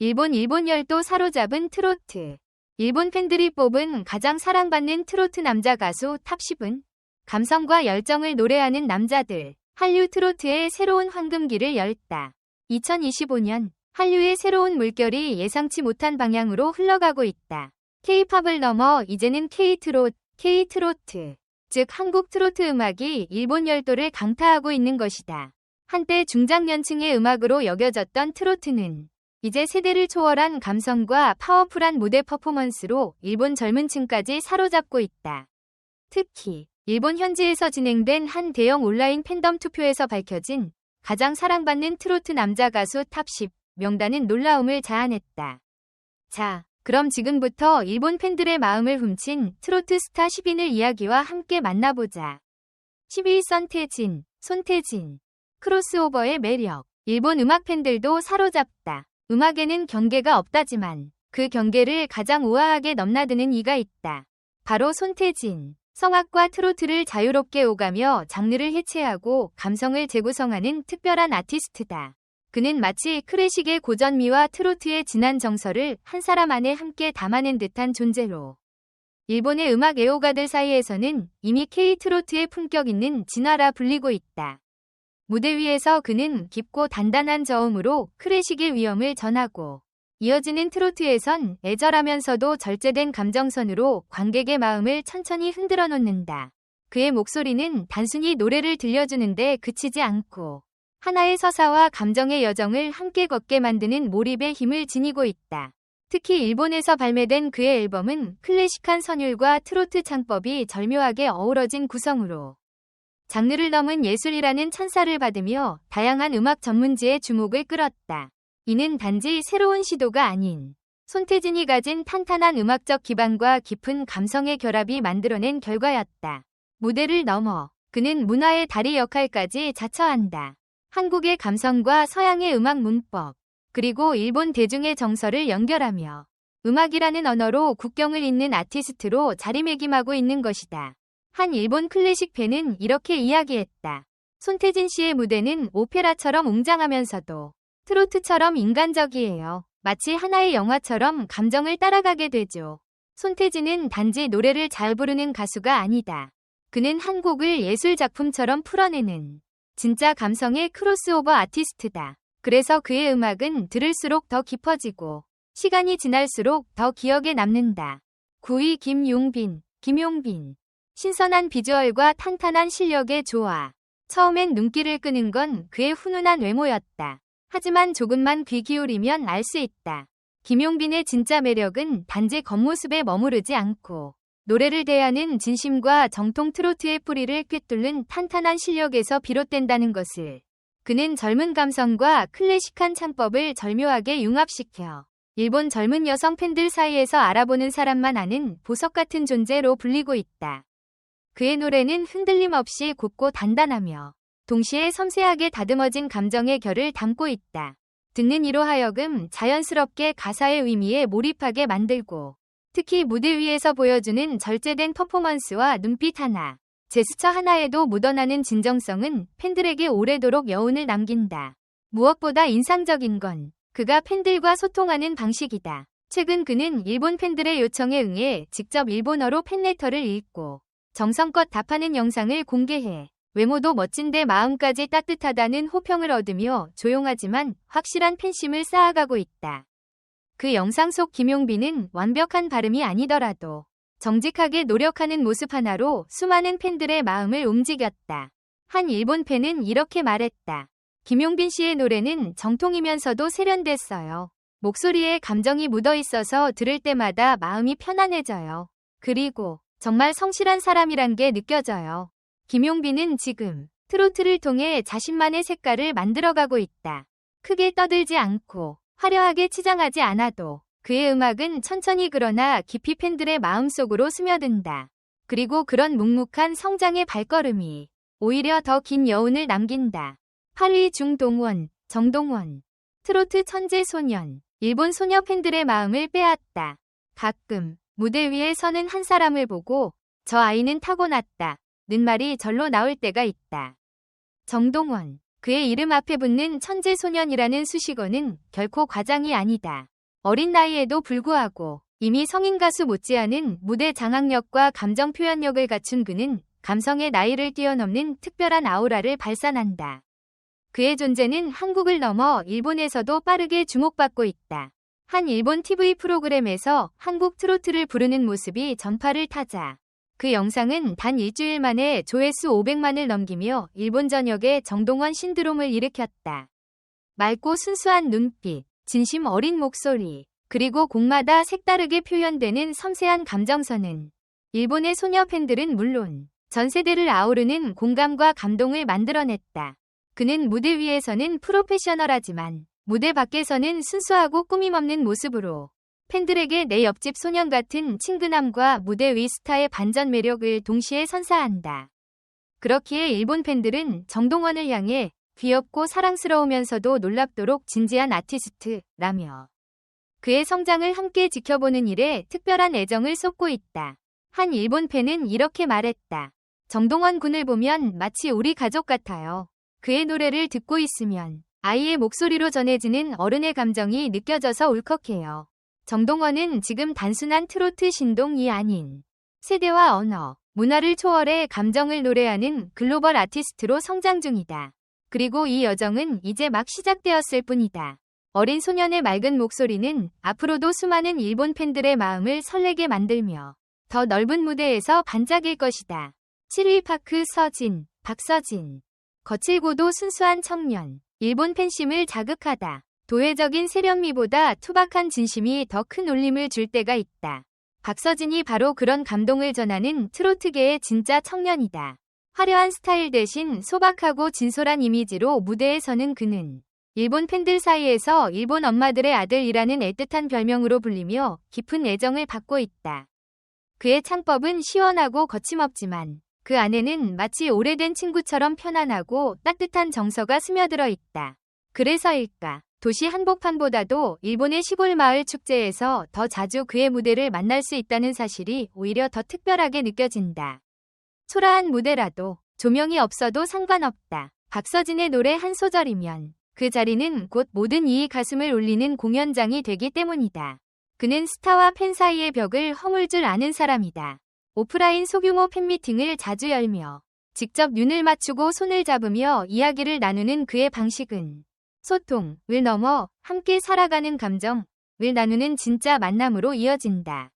일본 일본 열도 사로잡은 트로트. 일본 팬들이 뽑은 가장 사랑받는 트로트 남자 가수 탑10은 감성과 열정을 노래하는 남자들. 한류 트로트의 새로운 황금기를 열다. 2025년 한류의 새로운 물결이 예상치 못한 방향으로 흘러가고 있다. K-팝을 넘어 이제는 K-트롯, K-트로트, 즉 한국 트로트 음악이 일본 열도를 강타하고 있는 것이다. 한때 중장년층의 음악으로 여겨졌던 트로트는 이제 세대를 초월한 감성과 파워풀한 무대 퍼포먼스로 일본 젊은 층까지 사로잡고 있다. 특히 일본 현지에서 진행된 한 대형 온라인 팬덤 투표에서 밝혀진 가장 사랑받는 트로트 남자 가수 탑10 명단은 놀라움을 자아냈다. 자, 그럼 지금부터 일본 팬들의 마음을 훔친 트로트 스타 10인을 이야기와 함께 만나보자. 10위 선태진, 손태진. 크로스오버의 매력. 일본 음악 팬들도 사로잡다. 음악에는 경계가 없다지만 그 경계를 가장 우아하게 넘나드는 이가 있다. 바로 손태진. 성악과 트로트를 자유롭게 오가며 장르를 해체하고 감성을 재구성하는 특별한 아티스트다. 그는 마치 클래식의 고전미와 트로트의 진한 정서를 한 사람 안에 함께 담아낸 듯한 존재로 일본의 음악 애호가들 사이에서는 이미 K-트로트의 품격 있는 진화라 불리고 있다. 무대 위에서 그는 깊고 단단한 저음으로 클래식의 위엄을 전하고 이어지는 트로트에선 애절하면서도 절제된 감정선으로 관객의 마음을 천천히 흔들어 놓는다. 그의 목소리는 단순히 노래를 들려주는데 그치지 않고 하나의 서사와 감정의 여정을 함께 걷게 만드는 몰입의 힘을 지니고 있다. 특히 일본에서 발매된 그의 앨범은 클래식한 선율과 트로트 창법이 절묘하게 어우러진 구성으로 장르를 넘은 예술이라는 찬사를 받으며 다양한 음악 전문지의 주목을 끌었다. 이는 단지 새로운 시도가 아닌 손태진이 가진 탄탄한 음악적 기반과 깊은 감성의 결합이 만들어낸 결과였다. 무대를 넘어 그는 문화의 다리 역할까지 자처한다. 한국의 감성과 서양의 음악 문법, 그리고 일본 대중의 정서를 연결하며 음악이라는 언어로 국경을 잇는 아티스트로 자리매김하고 있는 것이다. 한 일본 클래식 팬은 이렇게 이야기했다. 손태진 씨의 무대는 오페라처럼 웅장하면서도 트로트처럼 인간적이에요. 마치 하나의 영화처럼 감정을 따라가게 되죠. 손태진은 단지 노래를 잘 부르는 가수가 아니다. 그는 한 곡을 예술 작품처럼 풀어내는 진짜 감성의 크로스오버 아티스트다. 그래서 그의 음악은 들을수록 더 깊어지고 시간이 지날수록 더 기억에 남는다. 9위 김용빈, 김용빈. 신선한 비주얼과 탄탄한 실력의 조화. 처음엔 눈길을 끄는 건 그의 훈훈한 외모였다. 하지만 조금만 귀 기울이면 알 수 있다. 김용빈의 진짜 매력은 단지 겉모습에 머무르지 않고 노래를 대하는 진심과 정통 트로트의 뿌리를 꿰뚫는 탄탄한 실력에서 비롯된다는 것을 그는 젊은 감성과 클래식한 창법을 절묘하게 융합시켜 일본 젊은 여성 팬들 사이에서 알아보는 사람만 아는 보석 같은 존재로 불리고 있다. 그의 노래는 흔들림 없이 곱고 단단하며 동시에 섬세하게 다듬어진 감정의 결을 담고 있다. 듣는 이로 하여금 자연스럽게 가사의 의미에 몰입하게 만들고 특히 무대 위에서 보여주는 절제된 퍼포먼스와 눈빛 하나, 제스처 하나에도 묻어나는 진정성은 팬들에게 오래도록 여운을 남긴다. 무엇보다 인상적인 건 그가 팬들과 소통하는 방식이다. 최근 그는 일본 팬들의 요청에 응해 직접 일본어로 팬레터를 읽고 정성껏 답하는 영상을 공개해 외모도 멋진데 마음까지 따뜻하다는 호평을 얻으며 조용하지만 확실한 팬심을 쌓아가고 있다. 그 영상 속 김용빈은 완벽한 발음이 아니더라도 정직하게 노력하는 모습 하나로 수많은 팬들의 마음을 움직였다. 한 일본 팬은 이렇게 말했다. 김용빈 씨의 노래는 정통이면서도 세련됐어요. 목소리에 감정이 묻어 있어서 들을 때마다 마음이 편안해져요. 그리고 정말 성실한 사람이란 게 느껴져요. 김용빈은 지금 트로트를 통해 자신만의 색깔을 만들어가고 있다. 크게 떠들지 않고 화려하게 치장하지 않아도 그의 음악은 천천히 그러나 깊이 팬들의 마음속으로 스며든다. 그리고 그런 묵묵한 성장의 발걸음이 오히려 더 긴 여운을 남긴다. 8위 중동원, 정동원. 트로트 천재 소년. 일본 소녀 팬들의 마음을 빼앗다. 가끔 무대 위에 서는 한 사람을 보고 저 아이는 타고났다. 는 말이 절로 나올 때가 있다. 정동원. 그의 이름 앞에 붙는 천재소년이라는 수식어는 결코 과장이 아니다. 어린 나이에도 불구하고 이미 성인 가수 못지않은 무대 장악력과 감정 표현력을 갖춘 그는 감성의 나이를 뛰어넘는 특별한 아우라를 발산한다. 그의 존재는 한국을 넘어 일본에서도 빠르게 주목받고 있다. 한 일본 TV 프로그램에서 한국 트로트를 부르는 모습이 전파를 타자 그 영상은 단 일주일 만에 조회수 500만을 넘기며 일본 전역에 정동원 신드롬을 일으켰다. 맑고 순수한 눈빛, 진심 어린 목소리, 그리고 곡마다 색다르게 표현되는 섬세한 감정선은 일본의 소녀 팬들은 물론 전 세대를 아우르는 공감과 감동을 만들어냈다. 그는 무대 위에서는 프로페셔널하지만 무대 밖에서는 순수하고 꾸밈없는 모습으로 팬들에게 내 옆집 소년 같은 친근함과 무대 위 스타의 반전 매력을 동시에 선사한다. 그렇기에 일본 팬들은 정동원을 향해 귀엽고 사랑스러우면서도 놀랍도록 진지한 아티스트라며 그의 성장을 함께 지켜보는 일에 특별한 애정을 쏟고 있다. 한 일본 팬은 이렇게 말했다. 정동원 군을 보면 마치 우리 가족 같아요. 그의 노래를 듣고 있으면 아이의 목소리로 전해지는 어른의 감정이 느껴져서 울컥해요. 정동원은 지금 단순한 트로트 신동이 아닌 세대와 언어, 문화를 초월해 감정을 노래하는 글로벌 아티스트로 성장 중이다. 그리고 이 여정은 이제 막 시작되었을 뿐이다. 어린 소년의 맑은 목소리는 앞으로도 수많은 일본 팬들의 마음을 설레게 만들며 더 넓은 무대에서 반짝일 것이다. 7위 파크 서진, 박서진. 거칠고도 순수한 청년. 일본 팬심을 자극하다. 도회적인 세련미보다 투박한 진심이 더 큰 울림을 줄 때가 있다. 박서진이 바로 그런 감동을 전하는 트로트계의 진짜 청년이다. 화려한 스타일 대신 소박하고 진솔한 이미지로 무대에 서는 그는 일본 팬들 사이에서 일본 엄마들의 아들이라는 애틋한 별명으로 불리며 깊은 애정을 받고 있다. 그의 창법은 시원하고 거침없지만 그 안에는 마치 오래된 친구처럼 편안하고 따뜻한 정서가 스며들어 있다. 그래서일까 도시 한복판보다도 일본의 시골 마을 축제에서 더 자주 그의 무대를 만날 수 있다는 사실이 오히려 더 특별하게 느껴진다. 초라한 무대라도 조명이 없어도 상관없다. 박서진의 노래 한 소절이면 그 자리는 곧 모든 이의 가슴을 울리는 공연장이 되기 때문이다. 그는 스타와 팬 사이의 벽을 허물 줄 아는 사람이다. 오프라인 소규모 팬미팅을 자주 열며 직접 눈을 맞추고 손을 잡으며 이야기를 나누는 그의 방식은 소통을 넘어 함께 살아가는 감정을 나누는 진짜 만남으로 이어진다.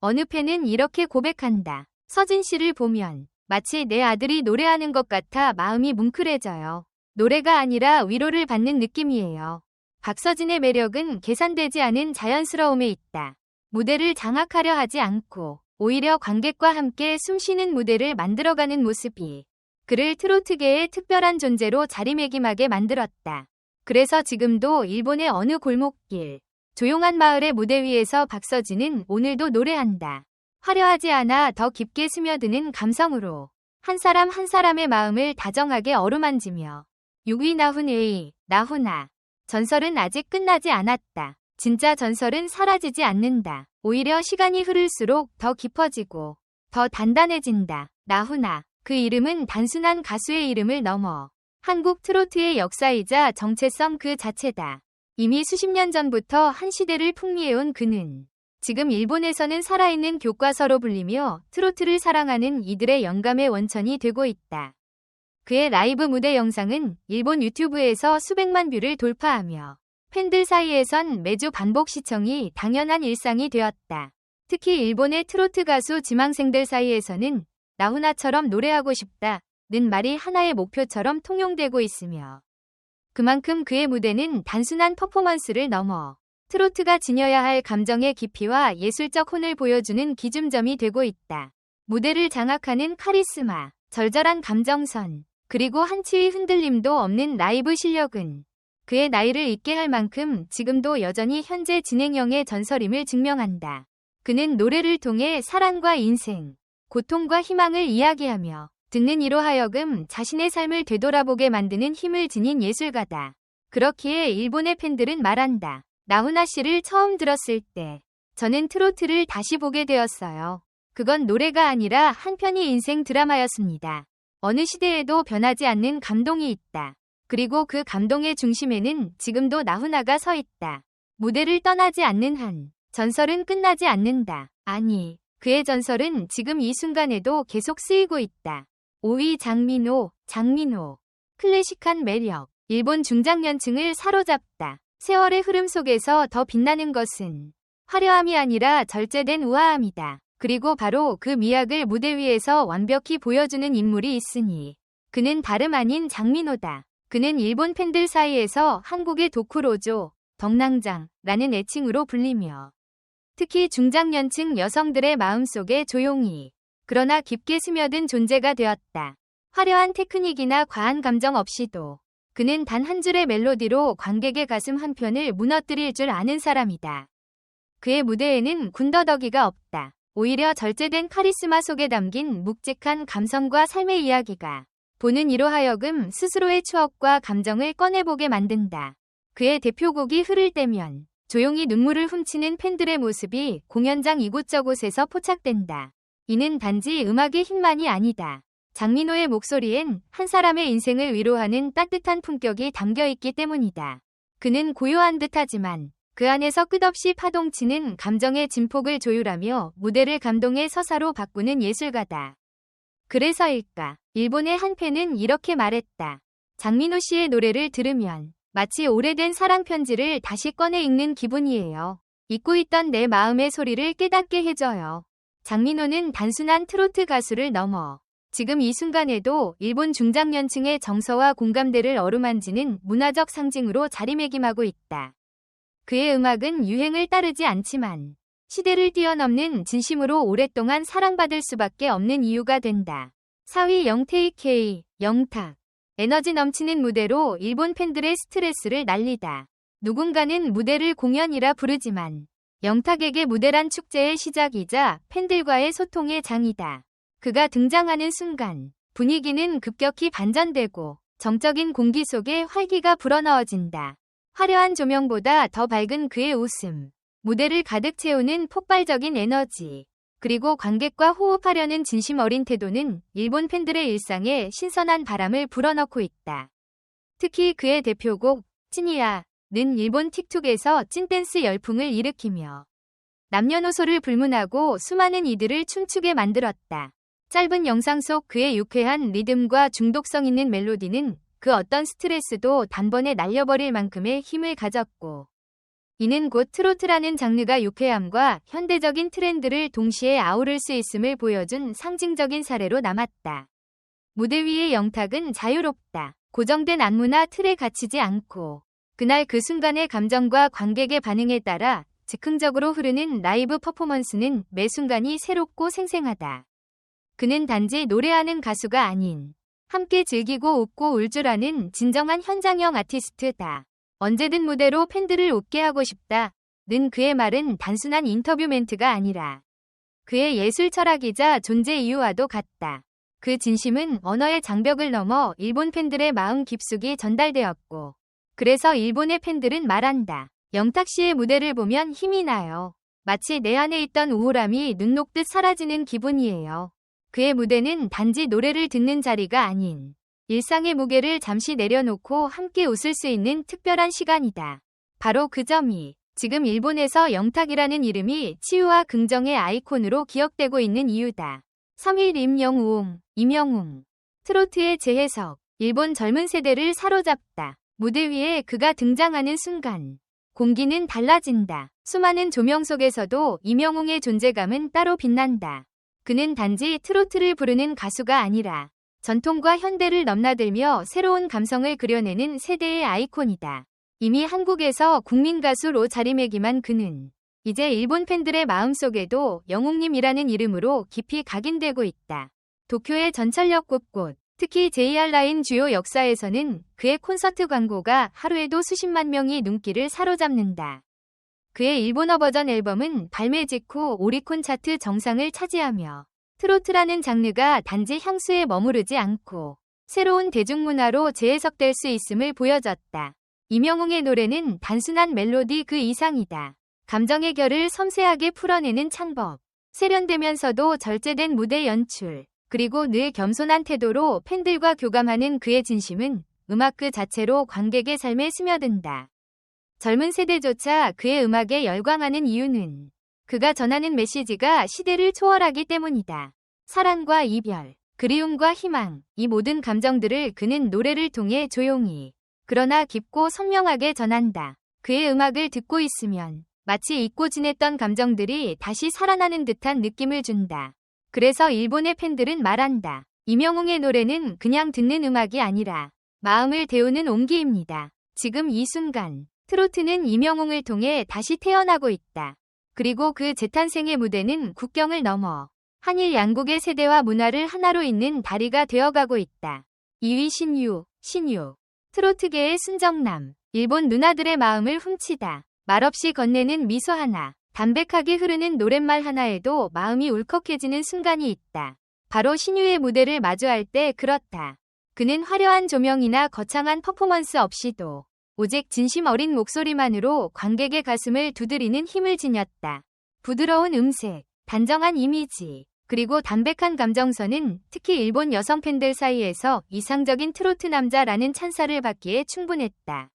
어느 팬은 이렇게 고백한다. 서진 씨를 보면 마치 내 아들이 노래하는 것 같아 마음이 뭉클해져요. 노래가 아니라 위로를 받는 느낌이에요. 박서진의 매력은 계산되지 않은 자연스러움에 있다. 무대를 장악하려 하지 않고 오히려 관객과 함께 숨쉬는 무대를 만들어가는 모습이 그를 트로트계의 특별한 존재로 자리매김하게 만들었다. 그래서 지금도 일본의 어느 골목길, 조용한 마을의 무대 위에서 박서진은 오늘도 노래한다. 화려하지 않아 더 깊게 스며드는 감성으로 한 사람 한 사람의 마음을 다정하게 어루만지며 6위 나훈 A, 나훈아. 전설은 아직 끝나지 않았다. 진짜 전설은 사라지지 않는다. 오히려 시간이 흐를수록 더 깊어지고 더 단단해진다. 나훈아. 그 이름은 단순한 가수의 이름을 넘어 한국 트로트의 역사이자 정체성 그 자체다. 이미 수십 년 전부터 한 시대를 풍미해온 그는 지금 일본에서는 살아있는 교과서로 불리며 트로트를 사랑하는 이들의 영감의 원천이 되고 있다. 그의 라이브 무대 영상은 일본 유튜브에서 수백만 뷰를 돌파하며 팬들 사이에선 매주 반복 시청이 당연한 일상이 되었다. 특히 일본의 트로트 가수 지망생들 사이에서는 나훈아처럼 노래하고 싶다. 는 말이 하나의 목표처럼 통용되고 있으며 그만큼 그의 무대는 단순한 퍼포먼스를 넘어 트로트가 지녀야 할 감정의 깊이와 예술적 혼을 보여주는 기준점이 되고 있다. 무대를 장악하는 카리스마, 절절한 감정선, 그리고 한치의 흔들림도 없는 라이브 실력은 그의 나이를 잊게 할 만큼 지금도 여전히 현재 진행형의 전설임을 증명한다. 그는 노래를 통해 사랑과 인생, 고통과 희망을 이야기하며 듣는 이로 하여금 자신의 삶을 되돌아보게 만드는 힘을 지닌 예술가다. 그렇기에 일본의 팬들은 말한다. 나훈아 씨를 처음 들었을 때 저는 트로트를 다시 보게 되었어요. 그건 노래가 아니라 한편의 인생 드라마였습니다. 어느 시대에도 변하지 않는 감동이 있다. 그리고 그 감동의 중심에는 지금도 나훈아가 서 있다. 무대를 떠나지 않는 한 전설은 끝나지 않는다. 아니, 그의 전설은 지금 이 순간에도 계속 쓰이고 있다. 5위 장민호, 장민호. 클래식한 매력. 일본 중장년층을 사로잡다. 세월의 흐름 속에서 더 빛나는 것은 화려함이 아니라 절제된 우아함이다. 그리고 바로 그 미학을 무대 위에서 완벽히 보여주는 인물이 있으니 그는 다름 아닌 장민호다. 그는 일본 팬들 사이에서 한국의 도쿠로조, 덕낭장라는 애칭으로 불리며 특히 중장년층 여성들의 마음속에 조용히 그러나 깊게 스며든 존재가 되었다. 화려한 테크닉이나 과한 감정 없이도 그는 단 한 줄의 멜로디로 관객의 가슴 한편을 무너뜨릴 줄 아는 사람이다. 그의 무대에는 군더더기가 없다. 오히려 절제된 카리스마 속에 담긴 묵직한 감성과 삶의 이야기가 보는 이로 하여금 스스로의 추억과 감정을 꺼내보게 만든다. 그의 대표곡이 흐를 때면 조용히 눈물을 훔치는 팬들의 모습이 공연장 이곳저곳에서 포착된다. 이는 단지 음악의 힘만이 아니다. 장민호의 목소리엔 한 사람의 인생을 위로하는 따뜻한 품격이 담겨 있기 때문이다. 그는 고요한 듯하지만 그 안에서 끝없이 파동치는 감정의 진폭을 조율하며 무대를 감동의 서사로 바꾸는 예술가다. 그래서일까? 일본의 한 팬은 이렇게 말했다. 장민호 씨의 노래를 들으면 마치 오래된 사랑 편지를 다시 꺼내 읽는 기분이에요. 잊고 있던 내 마음의 소리를 깨닫게 해줘요. 장민호는 단순한 트로트 가수를 넘어 지금 이 순간에도 일본 중장년층의 정서와 공감대를 어루만지는 문화적 상징으로 자리매김하고 있다. 그의 음악은 유행을 따르지 않지만 시대를 뛰어넘는 진심으로 오랫동안 사랑받을 수밖에 없는 이유가 된다. 4위 영테이 K, 영탁. 에너지 넘치는 무대로 일본 팬들의 스트레스를 날리다. 누군가는 무대를 공연이라 부르지만 영탁에게 무대란 축제의 시작이자 팬들과의 소통의 장이다. 그가 등장하는 순간 분위기는 급격히 반전되고 정적인 공기 속에 활기가 불어넣어진다. 화려한 조명보다 더 밝은 그의 웃음, 무대를 가득 채우는 폭발적인 에너지, 그리고 관객과 호흡하려는 진심 어린 태도는 일본 팬들의 일상에 신선한 바람을 불어넣고 있다. 특히 그의 대표곡 찐이야는 일본 틱톡에서 찐댄스 열풍을 일으키며 남녀노소를 불문하고 수많은 이들을 춤추게 만들었다. 짧은 영상 속 그의 유쾌한 리듬과 중독성 있는 멜로디는 그 어떤 스트레스도 단번에 날려버릴 만큼의 힘을 가졌고 이는 곧 트로트라는 장르가 유쾌함과 현대적인 트렌드를 동시에 아우를 수 있음을 보여준 상징적인 사례로 남았다. 무대 위의 영탁은 자유롭다. 고정된 안무나 틀에 갇히지 않고 그날 그 순간의 감정과 관객의 반응에 따라 즉흥적으로 흐르는 라이브 퍼포먼스는 매 순간이 새롭고 생생하다. 그는 단지 노래하는 가수가 아닌 함께 즐기고 웃고 울 줄 아는 진정한 현장형 아티스트다. 언제든 무대로 팬들을 웃게 하고 싶다. 는 그의 말은 단순한 인터뷰 멘트가 아니라 그의 예술 철학이자 존재 이유와도 같다. 그 진심은 언어의 장벽을 넘어 일본 팬들의 마음 깊숙이 전달되었고 그래서 일본의 팬들은 말한다. 영탁 씨의 무대를 보면 힘이 나요. 마치 내 안에 있던 우울함이 눈 녹듯 사라지는 기분이에요. 그의 무대는 단지 노래를 듣는 자리가 아닌 일상의 무게를 잠시 내려놓고 함께 웃을 수 있는 특별한 시간이다. 바로 그 점이 지금 일본에서 영탁이라는 이름이 치유와 긍정의 아이콘으로 기억되고 있는 이유다. 3일 임영웅, 임영웅. 트로트의 재해석, 일본 젊은 세대를 사로잡다. 무대 위에 그가 등장하는 순간 공기는 달라진다. 수많은 조명 속에서도 임영웅의 존재감은 따로 빛난다. 그는 단지 트로트를 부르는 가수가 아니라 전통과 현대를 넘나들며 새로운 감성을 그려내는 세대의 아이콘이다. 이미 한국에서 국민 가수로 자리매김한 그는 이제 일본 팬들의 마음속에도 영웅님이라는 이름으로 깊이 각인되고 있다. 도쿄의 전철역 곳곳, 특히 JR 라인 주요 역사에서는 그의 콘서트 광고가 하루에도 수십만 명이 눈길을 사로잡는다. 그의 일본어 버전 앨범은 발매 직후 오리콘 차트 정상을 차지하며 트로트라는 장르가 단지 향수에 머무르지 않고 새로운 대중문화로 재해석될 수 있음을 보여줬다. 이명웅의 노래는 단순한 멜로디 그 이상이다. 감정의 결을 섬세하게 풀어내는 창법, 세련되면서도 절제된 무대 연출, 그리고 늘 겸손한 태도로 팬들과 교감하는 그의 진심은 음악 그 자체로 관객의 삶에 스며든다. 젊은 세대조차 그의 음악에 열광하는 이유는 그가 전하는 메시지가 시대를 초월하기 때문이다. 사랑과 이별, 그리움과 희망, 이 모든 감정들을 그는 노래를 통해 조용히, 그러나 깊고 선명하게 전한다. 그의 음악을 듣고 있으면 마치 잊고 지냈던 감정들이 다시 살아나는 듯한 느낌을 준다. 그래서 일본의 팬들은 말한다. 이명웅의 노래는 그냥 듣는 음악이 아니라 마음을 데우는 온기입니다. 지금 이 순간 트로트는 이명웅을 통해 다시 태어나고 있다. 그리고 그 재탄생의 무대는 국경을 넘어 한일 양국의 세대와 문화를 하나로 잇는 다리가 되어가고 있다. 2위 신유, 신유. 트로트계의 순정남. 일본 누나들의 마음을 훔치다. 말없이 건네는 미소 하나. 담백하게 흐르는 노랫말 하나에도 마음이 울컥해지는 순간이 있다. 바로 신유의 무대를 마주할 때 그렇다. 그는 화려한 조명이나 거창한 퍼포먼스 없이도 오직 진심 어린 목소리만으로 관객의 가슴을 두드리는 힘을 지녔다. 부드러운 음색, 단정한 이미지, 그리고 담백한 감정선은 특히 일본 여성 팬들 사이에서 이상적인 트로트 남자라는 찬사를 받기에 충분했다.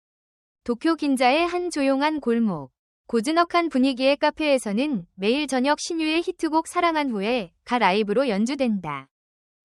도쿄 긴자의 한 조용한 골목, 고즈넉한 분위기의 카페에서는 매일 저녁 신유의 히트곡 사랑한 후에 가 라이브로 연주된다.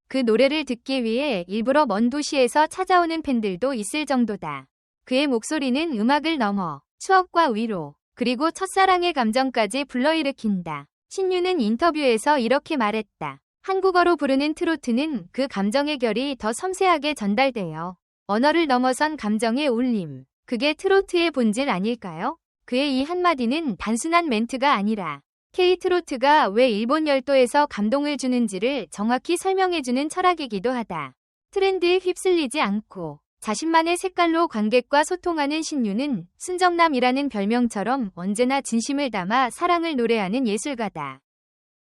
그 노래를 듣기 위해 일부러 먼 도시에서 찾아오는 팬들도 있을 정도다. 그의 목소리는 음악을 넘어 추억과 위로, 그리고 첫사랑의 감정까지 불러일으킨다. 신유는 인터뷰에서 이렇게 말했다. 한국어로 부르는 트로트는 그 감정의 결이 더 섬세하게 전달되어 언어를 넘어선 감정의 울림. 그게 트로트의 본질 아닐까요? 그의 이 한마디는 단순한 멘트가 아니라 K-트로트가 왜 일본 열도에서 감동을 주는지를 정확히 설명해주는 철학이기도 하다. 트렌드에 휩쓸리지 않고 자신만의 색깔로 관객과 소통하는 신유는 순정남이라는 별명처럼 언제나 진심을 담아 사랑을 노래하는 예술가다.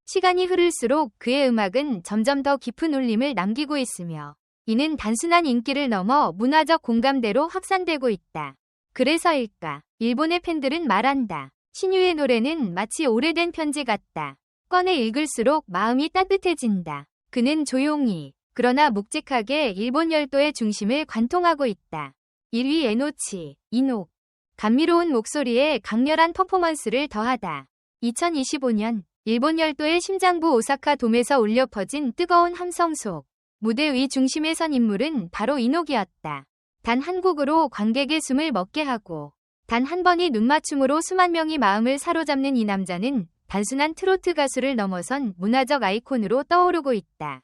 시간이 흐를수록 그의 음악은 점점 더 깊은 울림을 남기고 있으며 이는 단순한 인기를 넘어 문화적 공감대로 확산되고 있다. 그래서일까? 일본의 팬들은 말한다. 신유의 노래는 마치 오래된 편지 같다. 꺼내 읽을수록 마음이 따뜻해진다. 그는 조용히 그러나 묵직하게 일본 열도의 중심을 관통하고 있다. 1위 에노치, 이녹. 감미로운 목소리에 강렬한 퍼포먼스를 더하다. 2025년 일본 열도의 심장부 오사카 돔에서 울려 퍼진 뜨거운 함성 속 무대 위 중심에 선 인물은 바로 이녹이었다. 단 한 곡으로 관객의 숨을 먹게 하고 단 한 번의 눈맞춤으로 수만 명이 마음을 사로잡는 이 남자는 단순한 트로트 가수를 넘어선 문화적 아이콘으로 떠오르고 있다.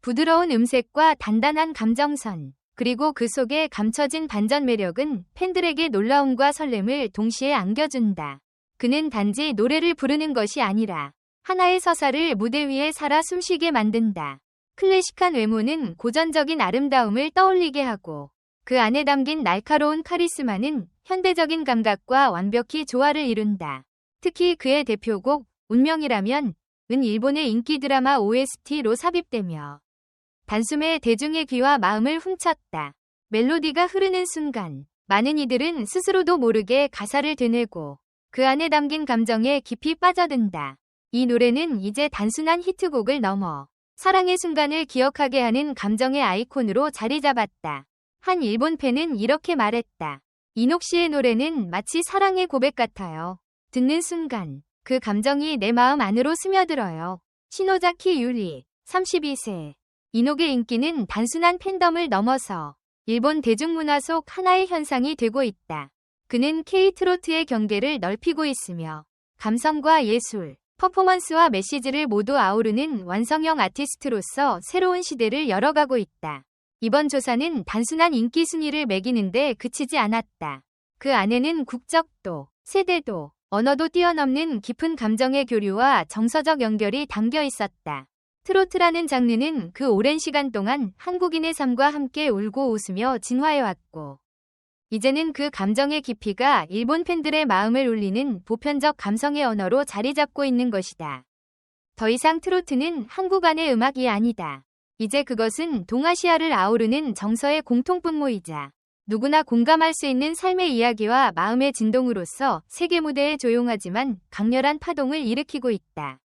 부드러운 음색과 단단한 감정선, 그리고 그 속에 감춰진 반전 매력은 팬들에게 놀라움과 설렘을 동시에 안겨준다. 그는 단지 노래를 부르는 것이 아니라 하나의 서사를 무대 위에 살아 숨쉬게 만든다. 클래식한 외모는 고전적인 아름다움을 떠올리게 하고 그 안에 담긴 날카로운 카리스마는 현대적인 감각과 완벽히 조화를 이룬다. 특히 그의 대표곡 운명이라면 은 일본의 인기 드라마 OST로 삽입되며 단숨에 대중의 귀와 마음을 훔쳤다. 멜로디가 흐르는 순간 많은 이들은 스스로도 모르게 가사를 되뇌고 그 안에 담긴 감정에 깊이 빠져든다. 이 노래는 이제 단순한 히트곡을 넘어 사랑의 순간을 기억하게 하는 감정의 아이콘으로 자리 잡았다. 한 일본 팬은 이렇게 말했다. 이녹 씨의 노래는 마치 사랑의 고백 같아요. 듣는 순간 그 감정이 내 마음 안으로 스며들어요. 시노자키 유리, 32세. 이녹의 인기는 단순한 팬덤을 넘어서 일본 대중문화 속 하나의 현상이 되고 있다. 그는 K-트로트의 경계를 넓히고 있으며 감성과 예술, 퍼포먼스와 메시지를 모두 아우르는 완성형 아티스트로서 새로운 시대를 열어가고 있다. 이번 조사는 단순한 인기 순위를 매기는데 그치지 않았다. 그 안에는 국적도, 세대도, 언어도 뛰어넘는 깊은 감정의 교류와 정서적 연결이 담겨 있었다. 트로트라는 장르는 그 오랜 시간 동안 한국인의 삶과 함께 울고 웃으며 진화해왔고, 이제는 그 감정의 깊이가 일본 팬들의 마음을 울리는 보편적 감성의 언어로 자리 잡고 있는 것이다. 더 이상 트로트는 한국 안의 음악이 아니다. 이제 그것은 동아시아를 아우르는 정서의 공통분모이자 누구나 공감할 수 있는 삶의 이야기와 마음의 진동으로서 세계 무대에 조용하지만 강렬한 파동을 일으키고 있다.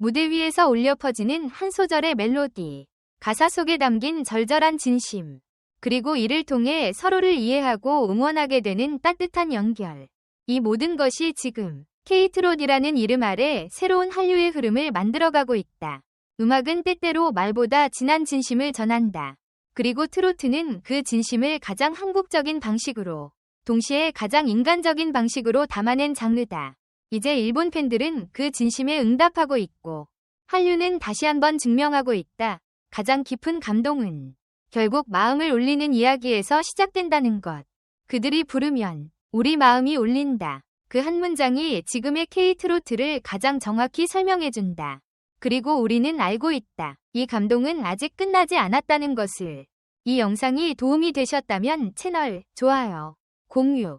무대 위에서 울려 퍼지는 한 소절의 멜로디, 가사 속에 담긴 절절한 진심, 그리고 이를 통해 서로를 이해하고 응원하게 되는 따뜻한 연결. 이 모든 것이 지금 케이트롯이라는 이름 아래 새로운 한류의 흐름을 만들어가고 있다. 음악은 때때로 말보다 진한 진심을 전한다. 그리고 트로트는 그 진심을 가장 한국적인 방식으로, 동시에 가장 인간적인 방식으로 담아낸 장르다. 이제 일본 팬들은 그 진심에 응답하고 있고, 한류는 다시 한번 증명하고 있다. 가장 깊은 감동은 결국 마음을 울리는 이야기에서 시작된다는 것. 그들이 부르면 우리 마음이 울린다. 그 한 문장이 지금의 K-트로트를 가장 정확히 설명해준다. 그리고 우리는 알고 있다. 이 감동은 아직 끝나지 않았다는 것을. 이 영상이 도움이 되셨다면 채널 좋아요, 공유,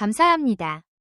감사합니다.